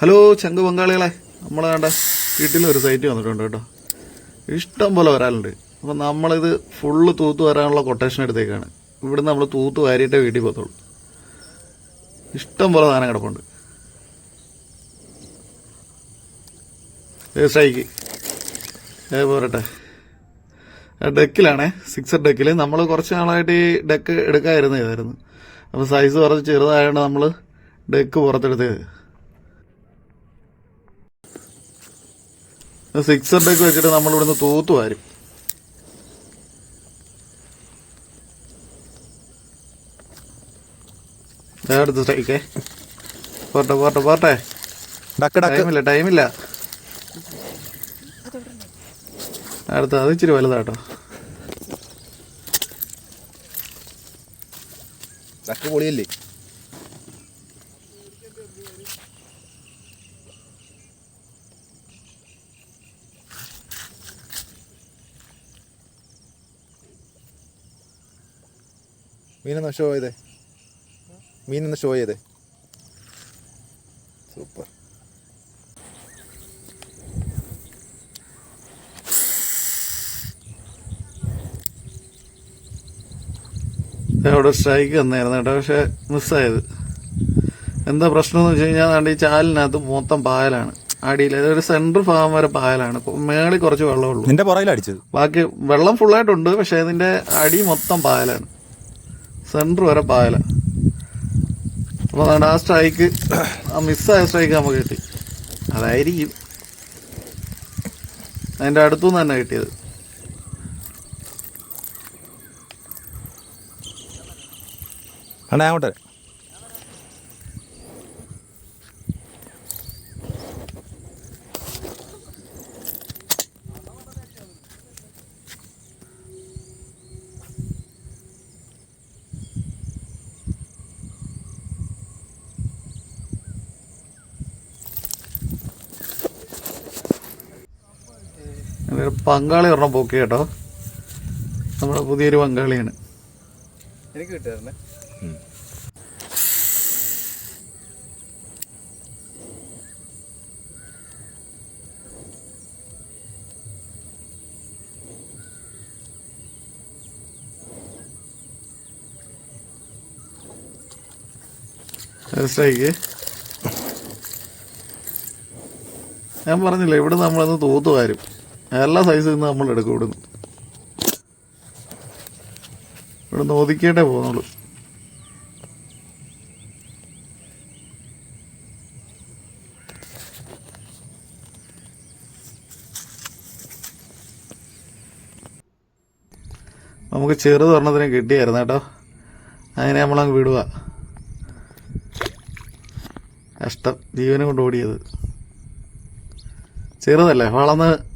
Hello ചങ്ക് പങ്കാളികളെ. നമ്മൾ വേണ്ട വീട്ടിലൊരു സൈറ്റ് വന്നിട്ടുണ്ട് കേട്ടോ. ഇഷ്ടം പോലെ വരാനുണ്ട് അപ്പം നമ്മളിത് ഫുള്ള് തൂത്ത് വരാനുള്ള കൊട്ടേഷൻ എടുത്തേക്കാണ്. ഇവിടുന്ന് നമ്മൾ തൂത്ത് വാരിയിട്ടേ വീട്ടിൽ പോകത്തുള്ളൂ. ഇഷ്ടം പോലെ സാധനം കിടപ്പുണ്ട്. സ്ട്രൈക്ക് ഏ പോരട്ടെ. ഡെക്കിലാണേ സിക്സർ ഡെക്കിൽ നമ്മൾ കുറച്ച് നാളായിട്ട് ഈ ഡെക്ക് എടുക്കാമായിരുന്നു ഇതായിരുന്നു അപ്പോൾ സൈസ് കുറച്ച് ചെറുതായതുകൊണ്ട് നമ്മൾ ഡെക്ക് പുറത്തെടുത്തത്. സിക്സർ ഡെക്ക് വെച്ചിട്ട് നമ്മൾ ഇവിടുന്ന് തൂത്തു വരും. അടുത്ത സ്ട്രൈക്കേ. പോട്ടെ പോട്ടെ പോട്ടെ ടൈമില്ല ടൈമില്ല. അടുത്ത അത് ഇച്ചിരി വലുതാട്ടോ. പൊളിയല്ലേ? മീനൊന്ന് ഷോ ചെയ്തേ. മീനൊന്ന് ഷോ ചെയ്തേ. സൂപ്പർ അവിടെ സ്ട്രൈക്ക് വന്നായിരുന്നു കേട്ടോ പക്ഷെ മിസ്സായത് എന്താ പ്രശ്നം എന്ന് വെച്ച് കഴിഞ്ഞാൽ ദാണ്ട് ഈ ചാലിനകത്ത് മൊത്തം പായലാണ്. അടിയിൽ ഒരു സെൻട്രൽ ഭാഗം വരെ പായലാണ്. ഇപ്പൊ മേളിൽ കുറച്ച് വെള്ളമുള്ളൂ നിന്റെ പുറകിൽ അടിച്ചത് ബാക്കി വെള്ളം ഫുള്ളായിട്ടുണ്ട് പക്ഷെ ഇതിന്റെ അടി മൊത്തം പായലാണ്. സെന്റർ വരെ പായല. അപ്പൊ അതുകൊണ്ട് ആ സ്ട്രൈക്ക് ആ മിസ്സായ സ്ട്രൈക്ക് നമുക്ക് കിട്ടി. അതായിരിക്കും. അതിന്റെ അടുത്തുനിന്ന് തന്നെ കിട്ടിയത്. അങ്ങോട്ട് ഒരു പങ്കാളി ഒരെണ്ണം പോക്കി കേട്ടോ. നമ്മുടെ പുതിയൊരു പങ്കാളിയാണ്. എനിക്ക് സ്ട്രൈക്ക് ഞാൻ പറഞ്ഞില്ല ഇവിടെ നമ്മളൊന്ന് തൂത്ത് വാരും എല്ലാ സൈസിൽ നിന്ന് നമ്മൾ എടുക്കും ഇവിടുന്ന്. ഇവിടുന്ന് ഒതുക്കിയിട്ടേ പോകുന്നുള്ളൂ. നമുക്ക് ചെറുത് ഒരെണ്ണത്തിന് കിട്ടിയായിരുന്നു കേട്ടോ. അങ്ങനെ നമ്മളങ്ങ് വിടുക കഷ്ടം ജീവനും കൊണ്ട് ഓടിയത്. ചെറുതല്ലേ വളർന്ന്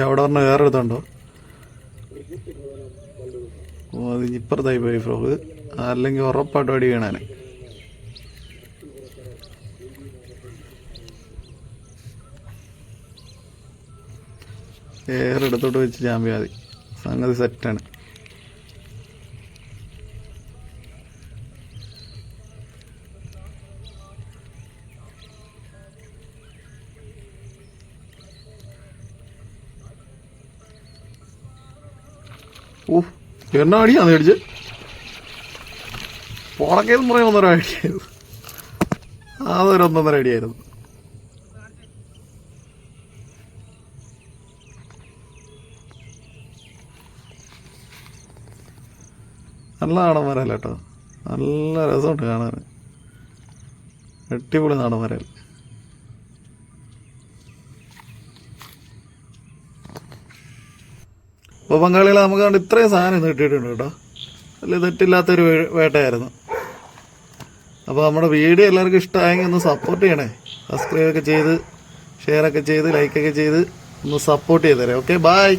അവിടെ പറഞ്ഞ വേറെ എടുത്തുണ്ടോ ഓ അത് ഇപ്പുറത്തായി പോയി ഫ്രോക്ക് അല്ലെങ്കിൽ ഉറപ്പായിട്ട് അടി വീണാനെ. ഏറെ എടുത്തോട്ട് വെച്ച് മതി സംഗതി സെറ്റാണ് ഓ എന്നാ അടിയാന്ന് മേടിച്ച് പുറക്കേന്ന് പറയാൻ ഒന്നര അടിയായിരുന്നു. അതൊരു ഒന്നൊന്നര അടിയായിരുന്നു. നല്ല നാടൻ മരമല്ല കേട്ടോ നല്ല രസമുണ്ട് കാണാൻ. അടിപൊളി നാടൻ അപ്പോൾ പങ്കാളികളെ നമുക്ക് കണ്ട് ഇത്രയും സാധനം ഇന്ന് കേട്ടോ. വലിയ തെറ്റില്ലാത്തൊരു വേട്ടയായിരുന്നു. അപ്പോൾ നമ്മുടെ വീഡിയോ എല്ലാവർക്കും ഇഷ്ടമായെങ്കിൽ ഒന്ന് സപ്പോർട്ട് ചെയ്യണേ. സബ്സ്ക്രൈബ് ഒക്കെ ചെയ്ത് ഷെയർ ഒക്കെ ചെയ്ത് ലൈക്കൊക്കെ ചെയ്ത് ഒന്ന് സപ്പോർട്ട് ചെയ്തേരെ ഓക്കെ ബൈ